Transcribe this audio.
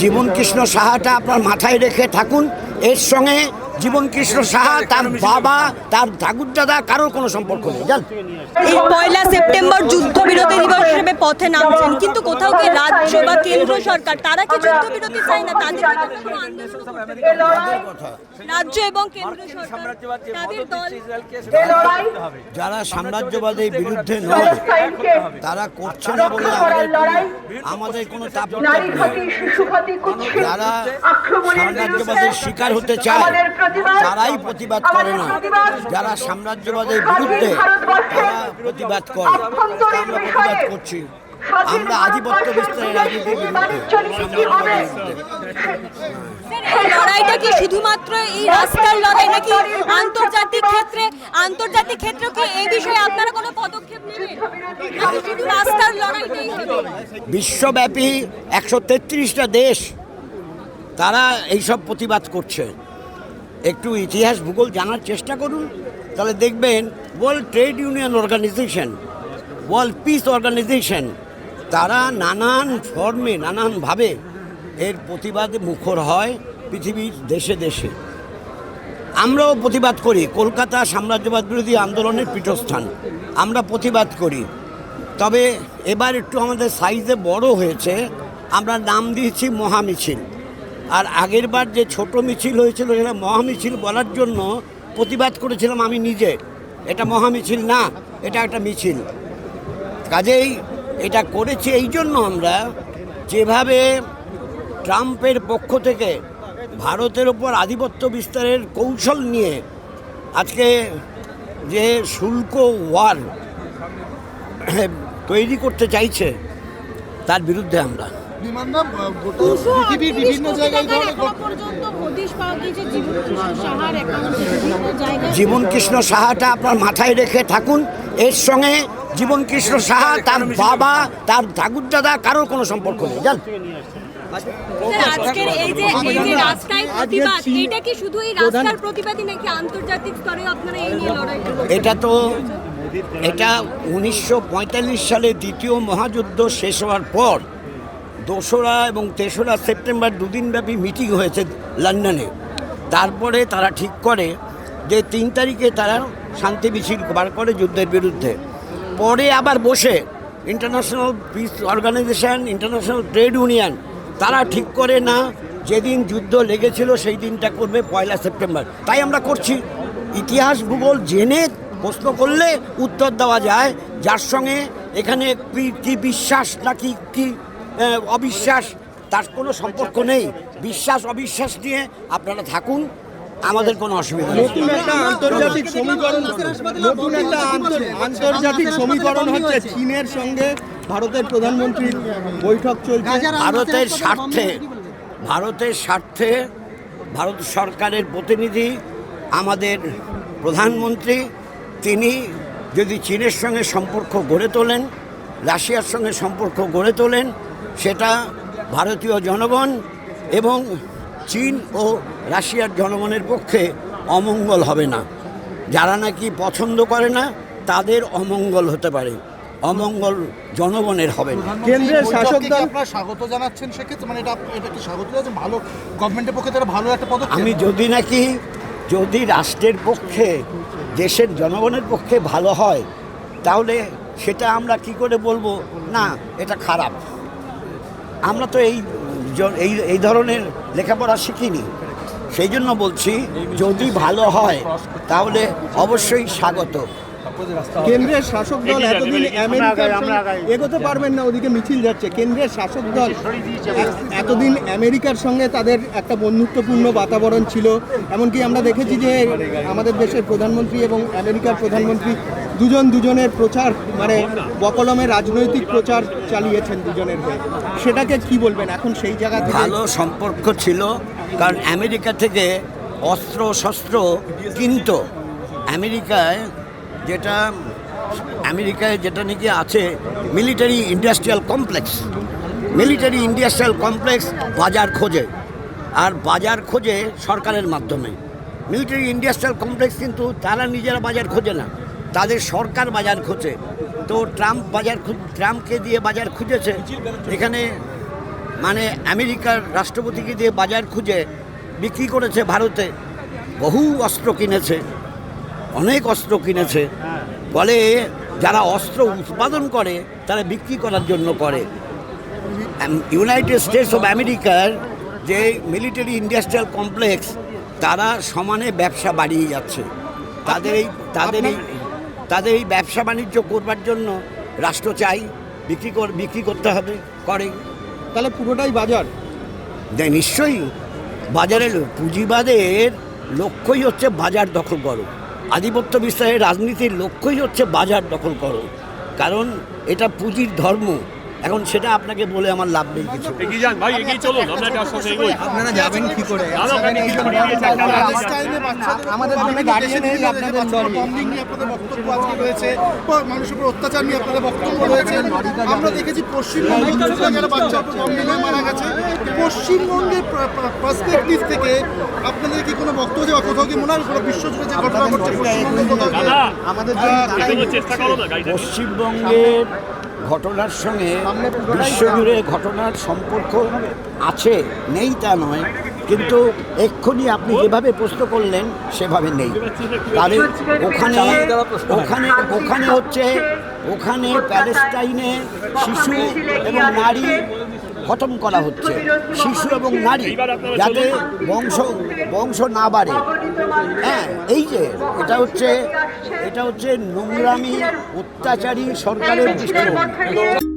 জীবন কৃষ্ণ সাহাটা আপনার মাথায় রেখে থাকুন। এর সঙ্গে জীবন কৃষ্ণ সাহা তার বাবা তার ঠাকুর দাদা কারোর কোনো সম্পর্ক নেই জান? এই পয়লা সেপ্টেম্বর যুদ্ধবিরতি দিবস হিসেবে পথে নামছেন কিন্তু কোথাও কি রাজ্য বা কেন্দ্র সরকার তারা কি যুদ্ধবিরতি চায় না? তাদের? রাজ্য এবং কেন্দ্র সরকার তাদের দল যারা সাম্রাজ্যবাদের বিরুদ্ধে নয় তারা করছে না বলে আমাদের আমাদের কোনো তাপ নারী ঘটি শিশু ঘটি কুৎসিত যারা আক্রমণের সাম্রাজ্যবাদের শিকার হতে চায় তারাই প্রতিবাদ করে না যারা সাম্রাজ্যবাদের বিরুদ্ধে তারা প্রতিবাদ করে আমরা প্রতিবাদ করছি। আমরা আধিপত্য বিস্তারের রাজনীতির লড়াইটা কি শুধুমাত্র এই রাস্তার লড়াই নাকি আন্তর্জাতিক ক্ষেত্রে আন্তর্জাতিক ক্ষেত্রে কি এই বিষয়ে আপনারা কোনো পদক্ষেপ নেবেন? শুধু রাস্তার লড়াইটাই বিশ্বব্যাপী একশো তেত্রিশটা দেশ তারা এইসব প্রতিবাদ করছে। একটু ইতিহাস ভূগোল জানার চেষ্টা করুন। তাহলে দেখবেন world trade union organization world peace organization তারা নানান ফর্মে নানানভাবে এর প্রতিবাদে মুখর হয় পৃথিবীর দেশে দেশে। আমরাও প্রতিবাদ করি। কলকাতা সাম্রাজ্যবাদ বিরোধী আন্দোলনের পীঠস্থান। আমরা প্রতিবাদ করি। তবে এবার একটু আমাদের সাইজে বড় হয়েছে। আমরা নাম দিয়েছি মহামিছিল। আর আগেরবার যে ছোট মিছিল হয়েছিল, সেটা মহামিছিল বলার জন্য প্রতিবাদ করেছিলাম আমি নিজে। এটা মহামিছিল না, এটা একটা মিছিল। কাজেই এটা করেছি এই জন্য আমরা যেভাবে ট্রাম্পের পক্ষ থেকে ভারতের ওপর আধিপত্য বিস্তারের কৌশল নিয়ে আজকে যে শুল্ক ওয়ার তৈরি করতে চাইছে, তার বিরুদ্ধে আমরা গোটা পৃথিবীর বিভিন্ন জায়গায় জীবন কৃষ্ণ সাহাটা আপনার মাথায় রেখে থাকুন। এর সঙ্গে জীবন কৃষ্ণ সাহা তার বাবা তার ঠাকুর দাদা কারোর কোনো সম্পর্ক নেই জান আজকের এই যে এই যে রাস্তায় প্রতিবাদ এটা কি শুধু এই রাস্তার প্রতিবাদই নাকি আন্তর্জাতিক স্তরে আপনারা এই নিয়ে লড়াই এটা তো এটা উনিশশো পঁয়তাল্লিশ সালে দ্বিতীয় মহাযুদ্ধ শেষ হওয়ার পর দোসরা এবং তেসরা সেপ্টেম্বর দুদিনব্যাপী মিটিং হয়েছে লন্ডনে। তারপরে তারা ঠিক করে যে তিন তারিখে তারা শান্তি মিছিল বার করে যুদ্ধের বিরুদ্ধে। পরে আবার বসে international peace organization international trade union তারা ঠিক করে না যেদিন যুদ্ধ লেগেছিল সেই দিনটা করবে পয়লা সেপ্টেম্বর। তাই আমরা করছি। ইতিহাস, ভূগোল জেনে প্রশ্ন করলে উত্তর দেওয়া যায়। যার সঙ্গে এখানে কি বিশ্বাস নাকি কি অবিশ্বাস তার কোনো সম্পর্ক নেই। বিশ্বাস অবিশ্বাস নিয়ে আপনারা থাকুন আমাদের কোনো অসুবিধা নেই। নতুন একটা আন্তর্জাতিক সমীকরণ নতুন একটা আন্তর- আন্তর্জাতিক সমীকরণ হচ্ছে চীনের সঙ্গে ভারতের প্রধানমন্ত্রীর বৈঠক চলছে। ভারতের স্বার্থে ভারতের স্বার্থে ভারত সরকারের প্রতিনিধি আমাদের প্রধানমন্ত্রী তিনি যদি চীনের সঙ্গে সম্পর্ক গড়ে তোলেন রাশিয়ার সঙ্গে সম্পর্ক গড়ে তোলেন সেটা ভারতীয় জনগণ এবং চীন ও রাশিয়ার জনগণের পক্ষে অমঙ্গল হবে না। যারা নাকি পছন্দ করে না তাদের অমঙ্গল হতে পারে। অমঙ্গল জনগণের হবে না। কেন্দ্রের শাসক দল আপনারা স্বাগত জানাচ্ছেন সেক্ষেত্রে? মানে এটা এটা কি স্বাগত জানাচ্ছেন ভালো গভর্নমেন্টের পক্ষে তারা ভালো একটা পদক্ষেপ। আমি যদি নাকি যদি রাষ্ট্রের পক্ষে দেশের জনগণের পক্ষে ভালো হয় তাহলে সেটা আমরা কি করে বলব? না এটা খারাপ। আমরা তো এই এই এই ধরনের লেখাপড়া শিখিনি। সেই জন্য বলছি যদি ভালো হয় তাহলে অবশ্যই স্বাগত। কেন্দ্রের শাসক দল এতদিন আমেরিকার এগোতে পারবেন না ওদিকে মিছিল যাচ্ছে। কেন্দ্রের শাসক দল এতদিন আমেরিকার সঙ্গে তাদের একটা বন্ধুত্বপূর্ণ বাতাবরণ ছিল। এমনকি আমরা দেখেছি যে আমাদের দেশের প্রধানমন্ত্রী এবং আমেরিকার প্রধানমন্ত্রী দুজন দুজনের প্রচার মানে বকলমে রাজনৈতিক প্রচার চালিয়েছেন দুজনের হয়ে। সেটাকে কি বলবেন? এখন সেই জায়গা ভালো সম্পর্ক ছিল, কারণ আমেরিকা থেকে অস্ত্র শস্ত্র কিনত। আমেরিকায় যেটা আমেরিকায় যেটা নাকি আছে, military industrial complex. Military industrial complex বাজার খোঁজে, আর বাজার খোঁজে সরকারের মাধ্যমে। মিলিটারি ইন্ডাস্ট্রিয়াল কমপ্লেক্স কিন্তু তারা নিজেরা বাজার খোঁজে না। তাদের সরকার বাজার খোঁজে তো ট্রাম্প বাজার ট্রাম্পকে দিয়ে বাজার খুঁজেছে। এখানে মানে আমেরিকার রাষ্ট্রপতিকে দিয়ে বাজার খুঁজে বিক্রি করেছে ভারতে। বহু অস্ত্র কিনেছে, অনেক অস্ত্র কিনেছে। বলে যারা অস্ত্র উৎপাদন করে, তারা বিক্রি করার জন্য করে। ইউনাইটেড স্টেটস অফ আমেরিকার যে মিলিটারি ইন্ডাস্ট্রিয়াল কমপ্লেক্স তারা সমানে ব্যবসা বাড়িয়ে যাচ্ছে। তাদের এই তাদের এই তাদের এই ব্যবসা বাণিজ্য করবার জন্য রাষ্ট্র চাই বিক্রি কর বিক্রি করতে হবে করে। তাহলে পুরোটাই বাজার? নিশ্চয়ই। বাজারের পুঁজিবাদের লক্ষ্যই হচ্ছে বাজার দখল করো। আধিপত্য বিস্তারের রাজনীতির লক্ষ্যই হচ্ছে বাজার দখল করো। কারণ এটা পুঁজির ধর্ম। এখন সেটা আপনাকে বলে আমার লাভ নেই কিছু। এগিয়ে যান ভাই এগিয়ে চলুন আমরা একটা আস্তে আস্তে এগোই। আপনারা যাবেন কি করে? আমাদের জন্য গার্ডিয়ান নেই, আপনাদের বাচ্চাদের দল। নিয়ে আপনাদের বক্তব্য আজকে রয়েছে। মানুষের উপর অত্যাচার নিয়ে আপনাদের বক্তব্য রয়েছে। আমরা দেখেছি পশ্চিমবঙ্গ যারা উপর বম্বিং হয়ে মারা গেছে পশ্চিমবঙ্গের পার্সপেক্টিভ থেকে আপনাদের কি কোনো বক্তব্য আছে বা কোথাও কি মনে হয় কোনো বিশ্বজুড়ে যে ঘটনা ঘটছে পশ্চিমবঙ্গে আমাদের তো ঘটনার সঙ্গে বিশ্বজুড়ে ঘটনার সম্পর্ক আছে নেই তা নয়। কিন্তু এক্ষুনি আপনি যেভাবে প্রশ্ন করলেন সেভাবে নেই। তাহলে ওখানে ওখানে ওখানে হচ্ছে ওখানে প্যালেস্টাইনে শিশু এবং নারী খতম করা হচ্ছে। শিশু এবং নারী যাতে বংশ বংশ না বাড়ে। হ্যাঁ এই যে এটা হচ্ছে এটা হচ্ছে নোংরামি অত্যাচারী সরকারের দৃষ্টিভঙ্গি